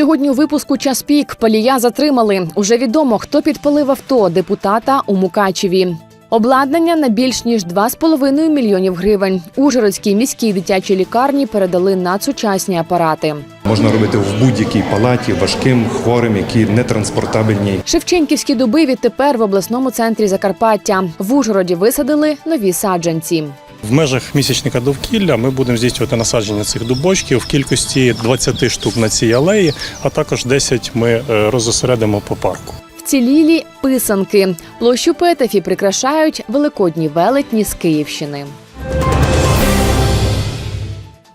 Сьогодні у випуску час пік палія затримали. Уже відомо, хто підпалив авто депутата у Мукачеві. Обладнання на більш ніж 2,5 мільйонів гривень. Ужгородській міській дитячій лікарні передали надсучасні апарати. Можна робити в будь-якій палаті важким хворим, які не транспортабельні. Шевченківські дуби відтепер в обласному центрі Закарпаття. В Ужгороді висадили нові саджанці. В межах місячника довкілля ми будемо здійснювати насадження цих дубочків в кількості 20 штук на цій алеї, а також 10 ми е, розосередимо по парку. Вцілілі писанки. Площу Петефі прикрашають великодні велетні з Київщини.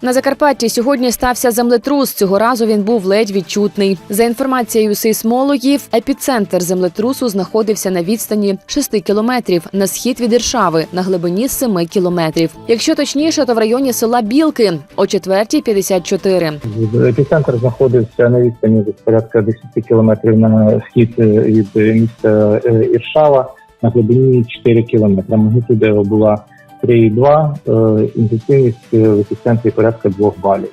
На Закарпатті сьогодні стався землетрус. Цього разу він був ледь відчутний. За інформацією сейсмологів, епіцентр землетрусу знаходився на відстані 6 кілометрів на схід від Іршави на глибині 7 кілометрів. Якщо точніше, то в районі села Білки о 4.54. Епіцентр знаходився на відстані порядка 10 кілометрів на схід е, від е, міста е, Іршава на глибині 4 кілометри. Магнітуда була 3,2, е, інтенсивність е, в епіцентрі порядка 2 балів.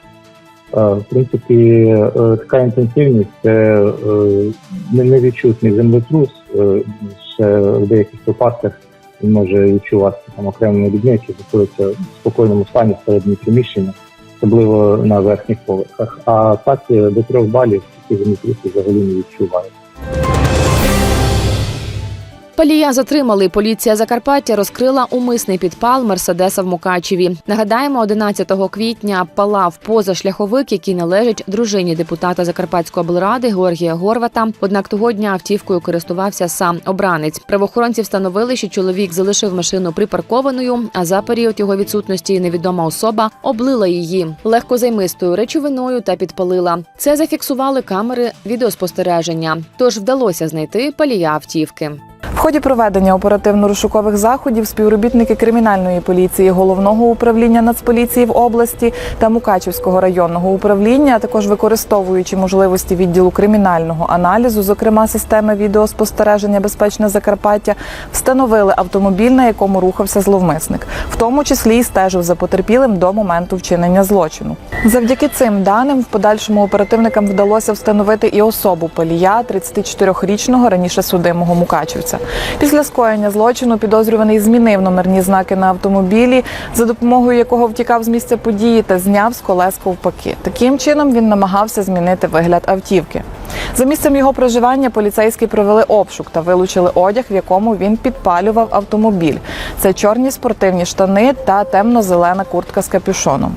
Е, В принципі, е, така інтенсивність це е, невідчутний землетрус. Е, Ще в деяких випадках він може відчуватися там окремими людьми, які знаходяться в спокійному стані всередині приміщення особливо на верхніх поверхах. А так е, до трьох балів такі землетруси взагалі не відчувають. Палія затримали. Поліція Закарпаття розкрила умисний підпал Мерседеса в Мукачеві. Нагадаємо, 11 квітня палав позашляховик, який належить дружині депутата Закарпатської облради Георгія Горвата. Однак того дня автівкою користувався сам обранець. Правоохоронці встановили, що чоловік залишив машину припаркованою, а за період його відсутності невідома особа облила її легкозаймистою речовиною та підпалила. Це зафіксували камери відеоспостереження. Тож вдалося знайти палія автівки. Ході проведення оперативно-розшукових заходів співробітники кримінальної поліції головного управління Нацполіції в області та Мукачівського районного управління, а також використовуючи можливості відділу кримінального аналізу, зокрема системи відеоспостереження Безпечне Закарпаття, встановили автомобіль, на якому рухався зловмисник, в тому числі і стежив за потерпілим до моменту вчинення злочину. Завдяки цим даним в подальшому оперативникам вдалося встановити і особу палія 34-річного раніше судимого мукачівця. Після скоєння злочину підозрюваний змінив номерні знаки на автомобілі, за допомогою якого втікав з місця події та зняв з колес ковпаки. Таким чином він намагався змінити вигляд автівки. За місцем його проживання поліцейські провели обшук та вилучили одяг, в якому він підпалював автомобіль. Це чорні спортивні штани та темно-зелена куртка з капюшоном.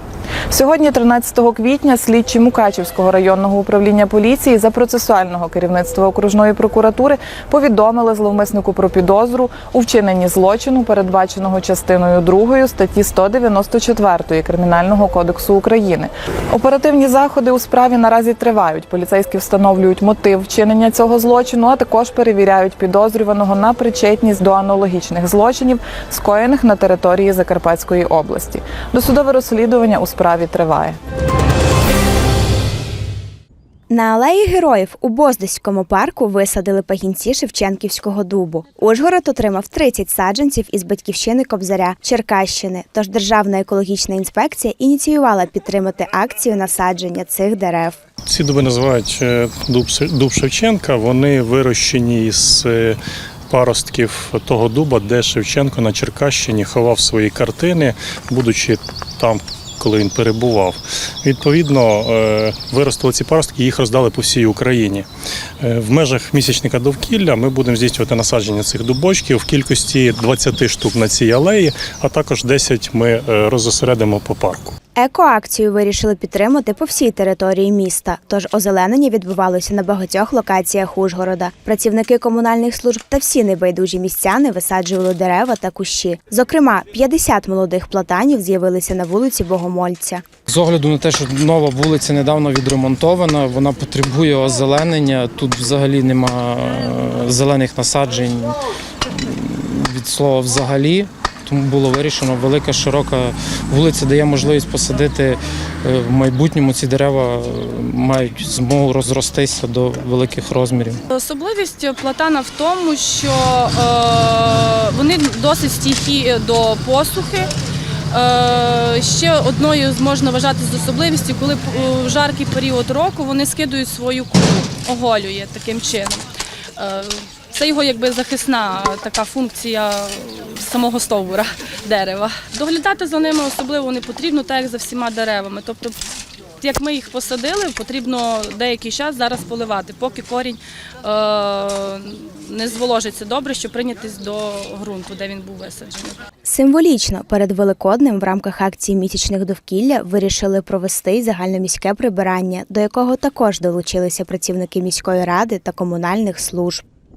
Сьогодні, 13 квітня, слідчі Мукачівського районного управління поліції за процесуального керівництва окружної прокуратури повідомили зловмиснику про підозру у вчиненні злочину, передбаченого частиною 2 статті 194 Кримінального кодексу України. Оперативні заходи у справі наразі тривають. Поліцейські встановлюють мотив вчинення цього злочину, а також перевіряють підозрюваного на причетність до аналогічних злочинів, скоєних на території Закарпатської області. Досудове розслідування у справі триває. На алеї героїв у Боздиському парку висадили пагінці Шевченківського дубу. Ужгород отримав 30 саджанців із батьківщини Кобзаря Черкащини. Тож Державна екологічна інспекція ініціювала підтримати акцію насадження цих дерев. Ці дуби називають е, дуб, дуб Шевченка. Вони вирощені з е, паростків того дуба, де Шевченко на Черкащині ховав свої картини, будучи там. Коли він перебував, відповідно е, виростили ці паростки, їх роздали по всій Україні. Е, В межах місячника довкілля ми будемо здійснювати насадження цих дубочків в кількості 20 штук на цій алеї, а також 10 ми е, розосередимо по парку. Екоакцію вирішили підтримати по всій території міста. Тож озеленення відбувалося на багатьох локаціях Ужгорода. Працівники комунальних служб та всі небайдужі містяни висаджували дерева та кущі. Зокрема, 50 молодих платанів з'явилися на вулиці Богомольця. З огляду на те, що нова вулиця недавно відремонтована, вона потребує озеленення. Тут взагалі нема е, зелених насаджень від слова взагалі. Тому було вирішено, велика широка вулиця дає можливість посадити е, в майбутньому ці дерева е, мають змогу розростися до великих розмірів. Особливість платана в тому, що е, вони досить стійкі до посухи. Ще одною можна вважати з особливістю, коли у жаркий період року вони скидують свою куру, оголює таким чином. Е, Це його якби захисна така функція самого стовбура дерева. Доглядати за ними особливо не потрібно, так як за всіма деревами. Тобто, як ми їх посадили, потрібно деякий час зараз поливати, поки корінь е, не зволожиться добре, щоб прийнятись до ґрунту, де він був висаджений. Символічно перед Великоднем в рамках акції місячних довкілля вирішили провести загальноміське прибирання, до якого також долучилися працівники міської ради та комунальних служб.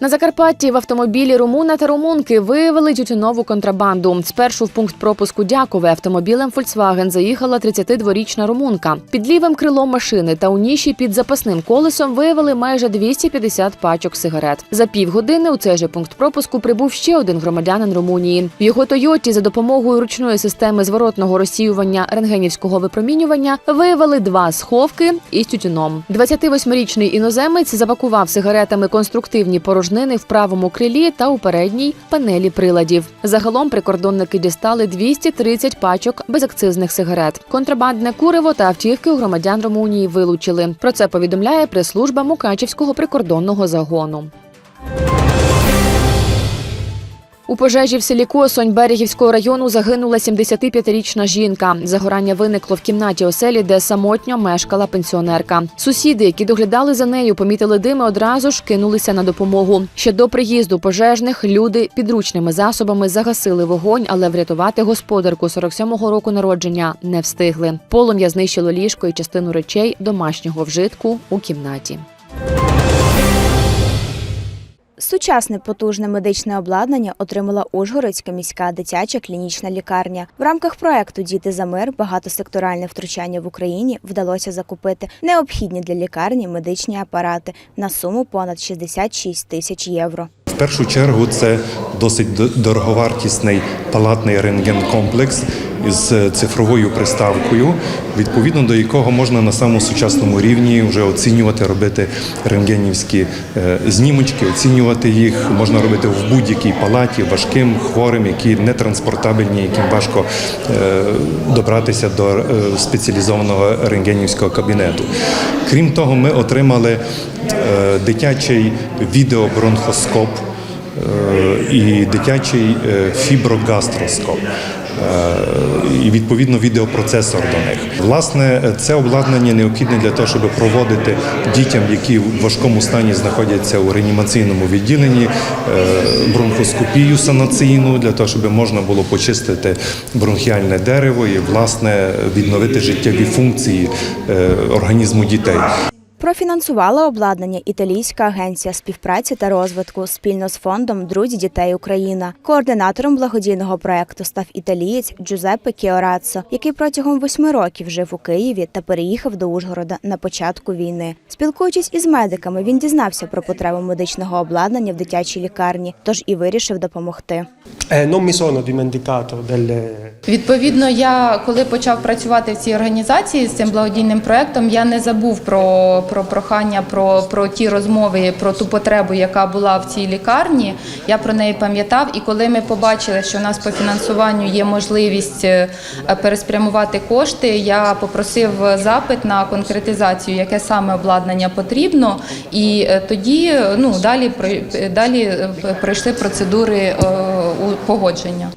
На Закарпатті в автомобілі румуна та румунки виявили тютюнову контрабанду. Спершу в пункт пропуску Дякове автомобілем Volkswagen заїхала 32-річна румунка. Під лівим крилом машини та у ніші під запасним колесом виявили майже 250 пачок сигарет. За півгодини у цей же пункт пропуску прибув ще один громадянин Румунії. В його Тойоті за допомогою ручної системи зворотного розсіювання рентгенівського випромінювання виявили два сховки із тютюном. 28-річний іноземець запакував сигаретами конструктивні порожнини в правому крилі та у передній панелі приладів. Загалом прикордонники дістали 230 пачок безакцизних сигарет. Контрабандне куриво та автівки у громадян Румунії вилучили. Про це повідомляє прес-служба Мукачівського прикордонного загону. У пожежі в селі Косонь Берегівського району загинула 75-річна жінка. Загорання виникло в кімнаті оселі, де самотньо мешкала пенсіонерка. Сусіди, які доглядали за нею, помітили дими, одразу ж кинулися на допомогу. Ще до приїзду пожежних люди підручними засобами загасили вогонь, але врятувати господарку 47-го року народження не встигли. Полум'я знищило ліжко і частину речей домашнього вжитку у кімнаті. Сучасне потужне медичне обладнання отримала Ужгородська міська дитяча клінічна лікарня. В рамках проекту Діти за мир багатосекторальне втручання в Україні вдалося закупити необхідні для лікарні медичні апарати на суму понад 66 тисяч євро. В першу чергу це досить дороговартісний палатний рентген-комплекс із е, цифровою приставкою, відповідно до якого можна на самому сучасному рівні вже оцінювати, робити рентгенівські е, знімочки, оцінювати їх можна робити в будь-якій палаті важким, хворим, які не транспортабельні, яким важко е, добратися до спеціалізованого рентгенівського кабінету. Крім того, ми отримали дитячий відеобронхоскоп і дитячий фіброгастроскоп. Е, І відповідно відеопроцесор до них. Власне, це обладнання необхідне для того, щоб проводити дітям, які в важкому стані знаходяться у реанімаційному відділенні, е, бронхоскопію санаційну, для того, щоб можна було почистити бронхіальне дерево і власне відновити життєві функції е, організму дітей. Профінансувала обладнання Італійська агенція співпраці та розвитку спільно з фондом Друзі дітей Україна. Координатором благодійного проекту став італієць Джузеппе Кіораццо, який протягом восьми років жив у Києві та переїхав до Ужгорода на початку війни. Спілкуючись із медиками, він дізнався про потребу медичного обладнання в дитячій лікарні, тож і вирішив допомогти. Non mi sono dimenticato delle, Відповідно, я коли почав працювати в цій організації з цим благодійним проектом, я не забув про, про прохання, про, про ті розмови, про ту потребу, яка була в цій лікарні. Я про неї пам'ятав. І коли ми побачили, що у нас по фінансуванню є можливість е, переспрямувати кошти, я попросив запит на конкретизацію, яке саме обладнання потрібно. І е, тоді ну далі далі е, пройшли процедури погодження.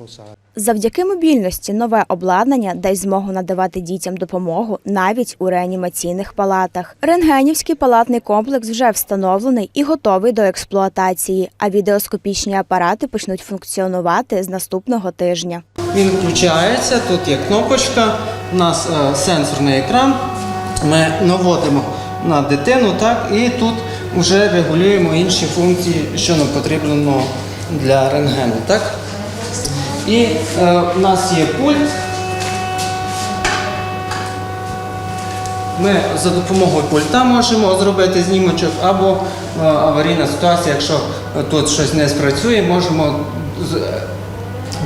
Завдяки мобільності нове обладнання дасть змогу надавати дітям допомогу навіть у реанімаційних палатах. Рентгенівський палатний комплекс вже встановлений і готовий до експлуатації, а відеоскопічні апарати почнуть функціонувати з наступного тижня. Він включається, тут є кнопочка, у нас е, сенсорний екран. Ми наводимо на дитину, так, і тут вже регулюємо інші функції, що нам потрібно для рентгену. Так? І е, у нас є пульт. Ми за допомогою пульта можемо зробити знімочок або е, аварійна ситуація, якщо е, тут щось не спрацює, можемо з- е,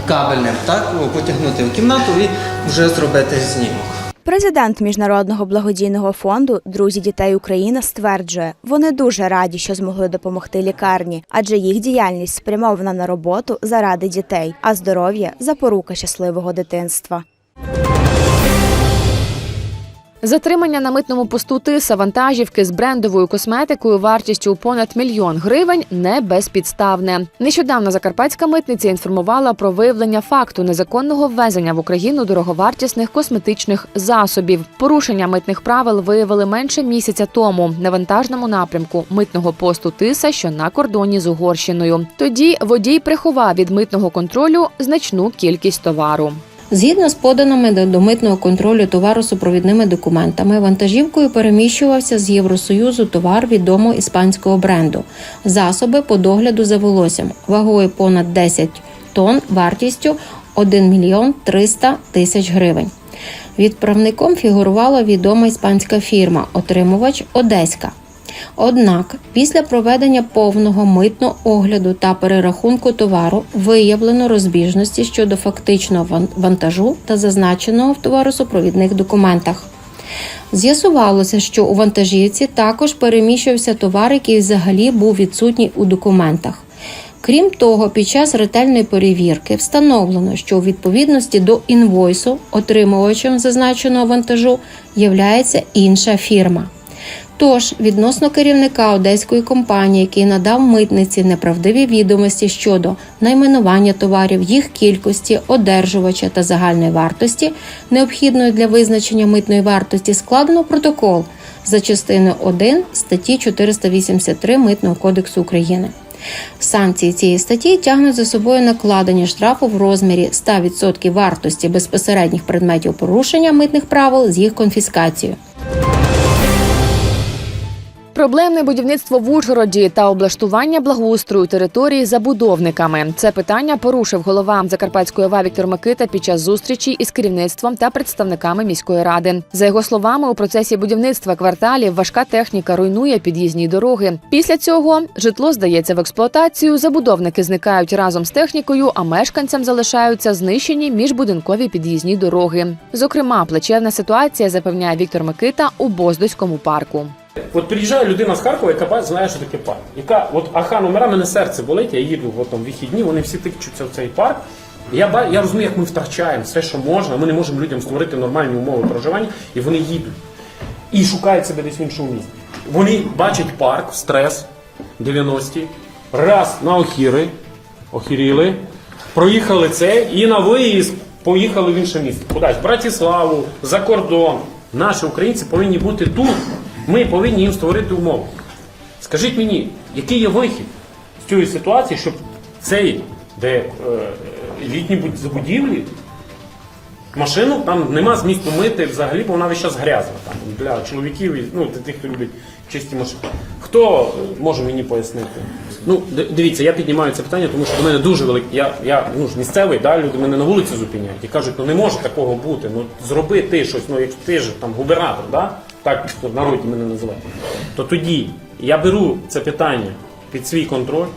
кабельним так, потягнути в кімнату і вже зробити знімок. Президент міжнародного благодійного фонду Друзі дітей Україна стверджує, вони дуже раді, що змогли допомогти лікарні, адже їх діяльність спрямована на роботу заради дітей, а здоров'я запорука щасливого дитинства. Затримання на митному посту тиса вантажівки з брендовою косметикою вартістю у понад мільйон гривень не безпідставне. Нещодавно закарпатська митниця інформувала про виявлення факту незаконного ввезення в Україну дороговартісних косметичних засобів. Порушення митних правил виявили менше місяця тому на вантажному напрямку митного посту тиса, що на кордоні з Угорщиною. Тоді водій приховав від митного контролю значну кількість товару. Згідно з поданими до- митного контролю товаросупровідними документами, вантажівкою переміщувався з Євросоюзу товар відомого іспанського бренду, засоби по догляду за волоссям вагою понад 10 тонн, вартістю 1 мільйон 300 тисяч гривень. Відправником фігурувала відома іспанська фірма, отримувач Одеська. Однак після проведення повного митного огляду та перерахунку товару виявлено розбіжності щодо фактичного вантажу та зазначеного в товаросупровідних документах. З'ясувалося, що у вантажівці також переміщувався товар, який взагалі був відсутній у документах. Крім того, під час ретельної перевірки встановлено, що у відповідності до інвойсу отримувачем зазначеного вантажу являється інша фірма. Тож, відносно керівника одеської компанії, який надав митниці неправдиві відомості щодо найменування товарів, їх кількості, одержувача та загальної вартості, необхідної для визначення митної вартості, складено протокол за частиною 1 статті 483 Митного кодексу України. Санкції цієї статті тягнуть за собою накладення штрафу в розмірі 100% вартості безпосередніх предметів порушення митних правил з їх конфіскацією. Проблемне будівництво в Ужгороді та облаштування благоустрою території забудовниками. Це питання порушив голова Закарпатської ОВА Віктор Микита під час зустрічі із керівництвом та представниками міської ради. За його словами, у процесі будівництва кварталів важка техніка руйнує під'їзні дороги. Після цього житло здається в експлуатацію. Забудовники зникають разом з технікою, а мешканцям залишаються знищені міжбудинкові під'їзні дороги. Зокрема, плачевна ситуація запевняє Віктор Микита у Боздоському парку. От приїжджає людина з Харкова, яка знає, що таке парк. Яка от аха номера, мене серце болить, я їду там, вихідні, вони всі тикчуться в цей парк. Я, я розумію, як ми втрачаємо все, що можна. Ми не можемо людям створити нормальні умови проживання, і вони їдуть. І шукають себе десь в іншому місці. Вони бачать парк, стрес 90-ті, раз на охіри, охіріли, проїхали це і на виїзд поїхали в інше місце. Кудись, в Братиславу, за кордон. Наші українці повинні бути тут. Ми повинні їм створити умови. Скажіть мені, який є вихід з цієї ситуації, щоб цей, де е, літні буд- забудівлі, машину там нема змісту мити взагалі, бо вона весь час грязна там, для чоловіків і ну, для тих, хто любить чисті машини. Хто е, може мені пояснити? Ну, дивіться, я піднімаю це питання, тому що до мене дуже велике. Я, я ну, ж місцевий, да, люди мене на вулиці зупиняють і кажуть, ну не може такого бути. Ну зроби ти щось, ну як ти ж там губернатор, да? Так в народі мене називають. То тоді я беру це питання під свій контроль.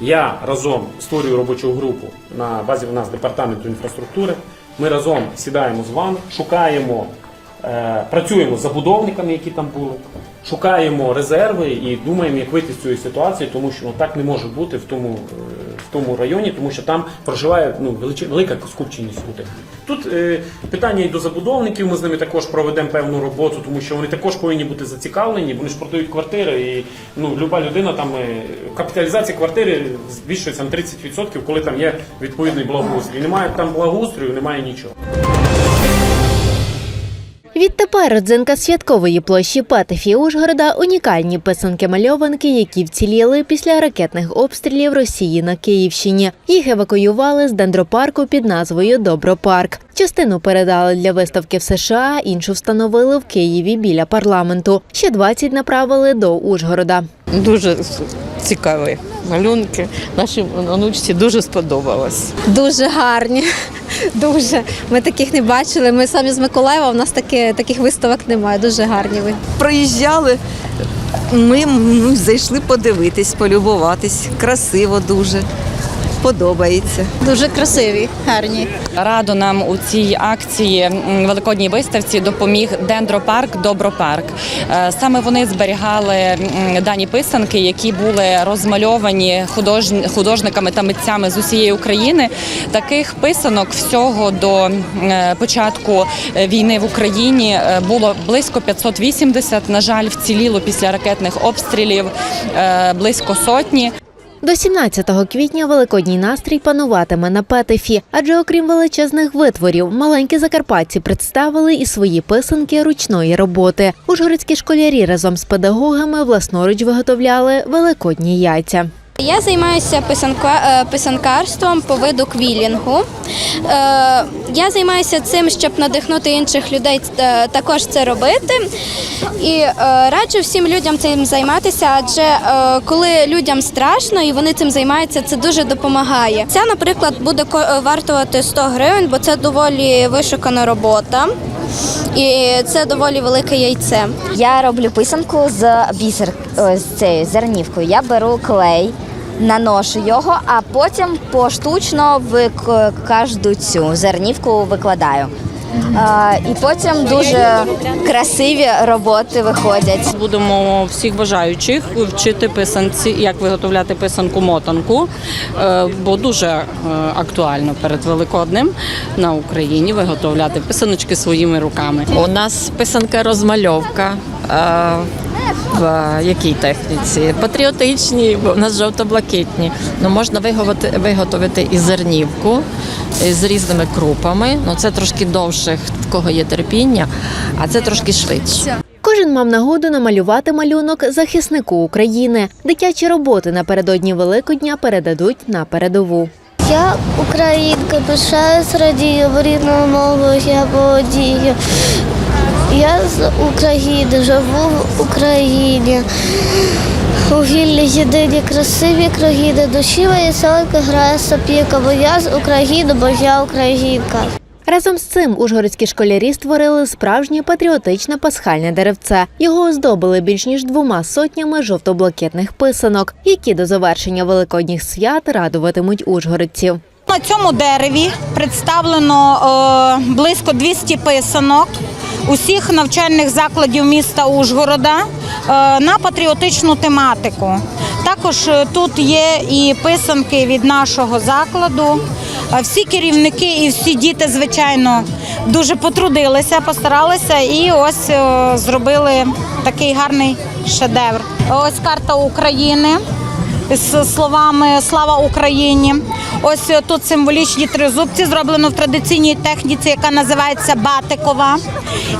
Я разом створюю робочу групу на базі у нас департаменту інфраструктури. Ми разом сідаємо з вами, шукаємо, е, працюємо з забудовниками, які там були, шукаємо резерви і думаємо, як вийти з цієї ситуації, тому що ну, так не може бути в тому, е, в тому районі, тому що там проживає ну, велика скупченість людей. Тут е, питання і до забудовників, ми з ними також проведемо певну роботу, тому що вони також повинні бути зацікавлені, вони ж продають квартири, і ну, люба людина там е, капіталізація квартири збільшується на 30%, коли там є відповідний благоустрій. Немає там благоустрою, немає нічого. Відтепер родзинка святкової площі Патефі Ужгорода унікальні писанки-мальованки, які вціліли після ракетних обстрілів Росії на Київщині. Їх евакуювали з дендропарку під назвою Добропарк. Частину передали для виставки в США, іншу встановили в Києві біля парламенту. Ще 20 направили до Ужгорода. Дуже цікаві малюнки. Нашій онучці дуже сподобалось. Дуже гарні. Дуже. Ми таких не бачили. Ми самі з Миколаєва, у нас таки, таких виставок немає. Дуже гарні ви. Проїжджали. Ми ну, зайшли подивитись, полюбуватись. Красиво дуже. Подобається. Дуже красиві, гарні. Раду нам у цій акції великодній виставці допоміг Дендропарк Добропарк. Е, Саме вони зберігали дані писанки, які були розмальовані худож- художниками та митцями з усієї України. Таких писанок всього до е, початку е, війни в Україні було близько 580. На жаль, вціліло після ракетних обстрілів близько сотні. До 17 квітня великодній настрій пануватиме на Петефі, адже окрім величезних витворів, маленькі закарпатці представили і свої писанки ручної роботи. Ужгородські школярі разом з педагогами власноруч виготовляли великодні яйця. Я займаюся е, писанкарством по виду квілінгу. Е, Я займаюся цим, щоб надихнути інших людей е, також це робити. І раджу всім людям цим займатися, адже коли людям страшно і вони цим займаються, це дуже допомагає. Ця, наприклад, буде вартувати 100 гривень, бо це доволі вишукана робота. І це доволі велике яйце. Я роблю писанку з бісер з цією зернівкою. Я беру клей, наношу його, а потім поштучно в кожну цю зернівку викладаю. А, і потім дуже красиві роботи виходять. Будемо всіх бажаючих вчити писанці, як виготовляти писанку мотанку, е, бо дуже е, актуально перед Великоднем на Україні виготовляти писаночки своїми руками. У нас писанка розмальовка. Е, В якій техніці? Патріотичній, бо в нас жовто-блакитні. Ну, можна виготовити, виготовити і зернівку е, з різними крупами. Ну, це трошки довше, в кого є терпіння, а це трошки швидше. Кожен мав нагоду намалювати малюнок захиснику України. Дитячі роботи напередодні Великодня передадуть на передову. Я українка, пишаюсь, радію в рідну мову, я володію. Я з України, живу в Україні. У вільній єдині красиві країни, душі веселки грає сопілка, бо я з України, бо я українка. Разом з цим ужгородські школярі створили справжнє патріотичне пасхальне деревце. Його оздобили більш ніж двома сотнями жовто-блакитних писанок, які до завершення великодніх свят радуватимуть ужгородців. На цьому дереві представлено е, близько 200 писанок усіх навчальних закладів міста Ужгорода е, на патріотичну тематику. Також е, тут є і писанки від нашого закладу. Всі керівники і всі діти, звичайно, дуже потрудилися, постаралися і ось зробили такий гарний шедевр. Ось карта України з словами Слава Україні. Ось е, тут символічні тризубці, зроблено в традиційній техніці, яка називається Батикова.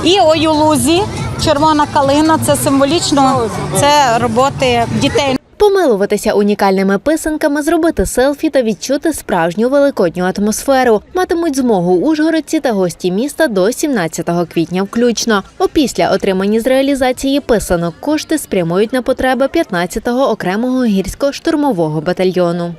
І ой у лузі, червона калина це символічно, це роботи дітей. Помилуватися унікальними писанками, зробити селфі та відчути справжню великодню атмосферу матимуть змогу ужгородці та гості міста до 17 квітня включно. Опісля отримані з реалізації писанок кошти спрямують на потреби 15-го окремого гірсько-штурмового батальйону.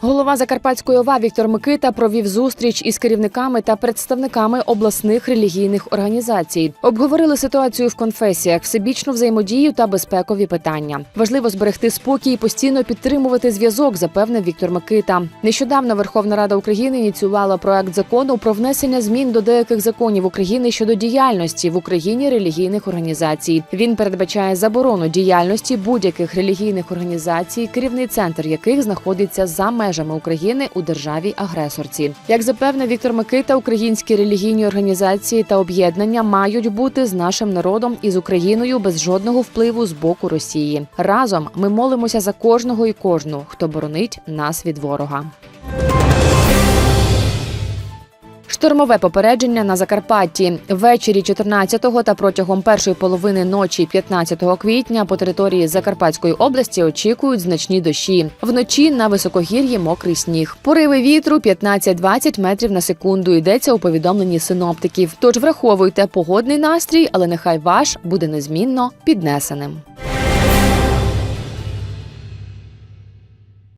Голова Закарпатської ОВА Віктор Микита провів зустріч із керівниками та представниками обласних релігійних організацій. Обговорили ситуацію в конфесіях, всебічну взаємодію та безпекові питання. Важливо зберегти спокій і постійно підтримувати зв'язок, запевнив Віктор Микита. Нещодавно Верховна Рада України ініціювала проект закону про внесення змін до деяких законів України щодо діяльності в Україні релігійних організацій. Він передбачає заборону діяльності будь-яких релігійних організацій, керівний центр яких знаходиться за межами України у державі-агресорці. Як запевнив Віктор Микита, українські релігійні організації та об'єднання мають бути з нашим народом і з Україною без жодного впливу з боку Росії. Разом ми молимося за кожного і кожну, хто боронить нас від ворога. Штормове попередження на Закарпатті ввечері 14-го та протягом першої половини ночі 15 квітня по території Закарпатської області очікують значні дощі. Вночі на високогір'ї мокрий сніг. Пориви вітру 15-20 метрів на секунду. Йдеться у повідомленні синоптиків. Тож враховуйте погодний настрій, але нехай ваш буде незмінно піднесеним.